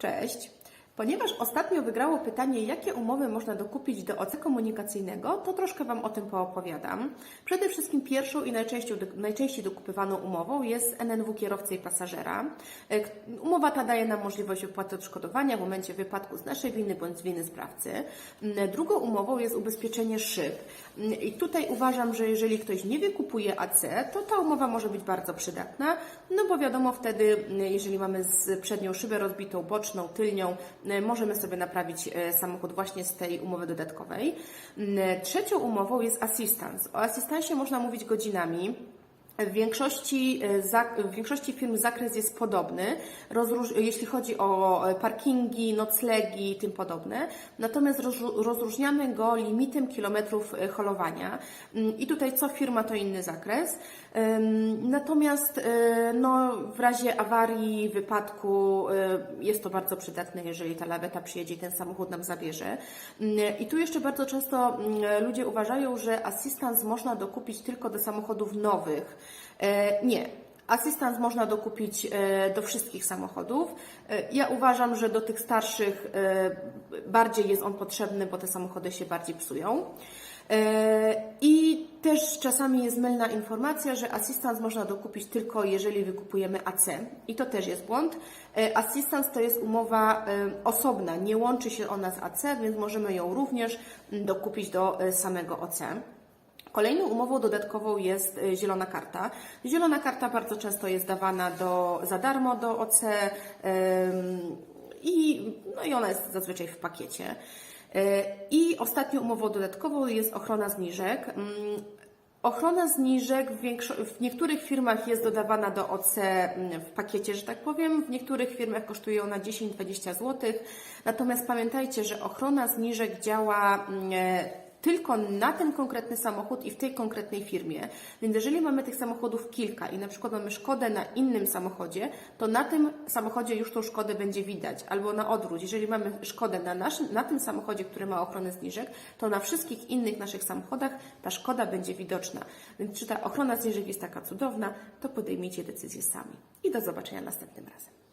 Cześć. Ponieważ ostatnio wygrało pytanie, jakie umowy można dokupić do OC komunikacyjnego, to troszkę Wam o tym poopowiadam. Przede wszystkim pierwszą i najczęściej, najczęściej dokupywaną umową jest NNW kierowcy i pasażera. E, Umowa ta daje nam możliwość wypłaty odszkodowania w momencie wypadku z naszej winy bądź z winy sprawcy. Mm, Drugą umową jest ubezpieczenie szyb. Mm, I tutaj uważam, że jeżeli ktoś nie wykupuje AC, to ta umowa może być bardzo przydatna, no bo wiadomo wtedy, mm, jeżeli mamy z przednią szybę rozbitą, boczną, tylnią, możemy sobie naprawić e, samochód właśnie z tej umowy dodatkowej. Mm, Trzecią umową jest assistance. O asystansie można mówić godzinami. W większości, e, w większości firm zakres jest podobny, jeśli chodzi o e, parkingi, noclegi i tym podobne. Natomiast rozró- rozróżniamy go limitem kilometrów e, holowania. Mm, I tutaj co firma to inny zakres. Natomiast no, w razie awarii, wypadku jest to bardzo przydatne, jeżeli ta laweta przyjedzie i ten samochód nam zabierze. Mm, I tu jeszcze bardzo często mm, ludzie uważają, że assistance można dokupić tylko do samochodów nowych. E, Nie. Asystans można dokupić e, do wszystkich samochodów. E, Ja uważam, że do tych starszych bardziej jest on potrzebny, bo te samochody się bardziej psują. I też czasami jest mylna informacja, że asystans można dokupić tylko jeżeli wykupujemy AC. I to też jest błąd. Assistance to jest umowa osobna, nie łączy się ona z AC, więc możemy ją również dokupić do samego OC. Kolejną umową dodatkową jest e, zielona karta. Zielona karta bardzo często jest dawana do, za darmo do OC i, no i ona jest zazwyczaj w pakiecie. E, I ostatnią umową dodatkową jest ochrona zniżek. Ochrona zniżek w, w niektórych firmach jest dodawana do OC w pakiecie, że tak powiem, w niektórych firmach kosztuje ona 10-20 zł. Natomiast pamiętajcie, że ochrona zniżek działa e, tylko na ten konkretny samochód i w tej konkretnej firmie. Więc jeżeli mamy tych samochodów kilka i na przykład mamy szkodę na innym samochodzie, to na tym samochodzie już tą szkodę będzie widać. Albo na odwrót, jeżeli mamy szkodę na, naszym, na tym samochodzie, który ma ochronę zniżek, to na wszystkich innych naszych samochodach ta szkoda będzie widoczna. Więc czy ta ochrona zniżek jest taka cudowna, to podejmijcie decyzję sami. I do zobaczenia następnym razem.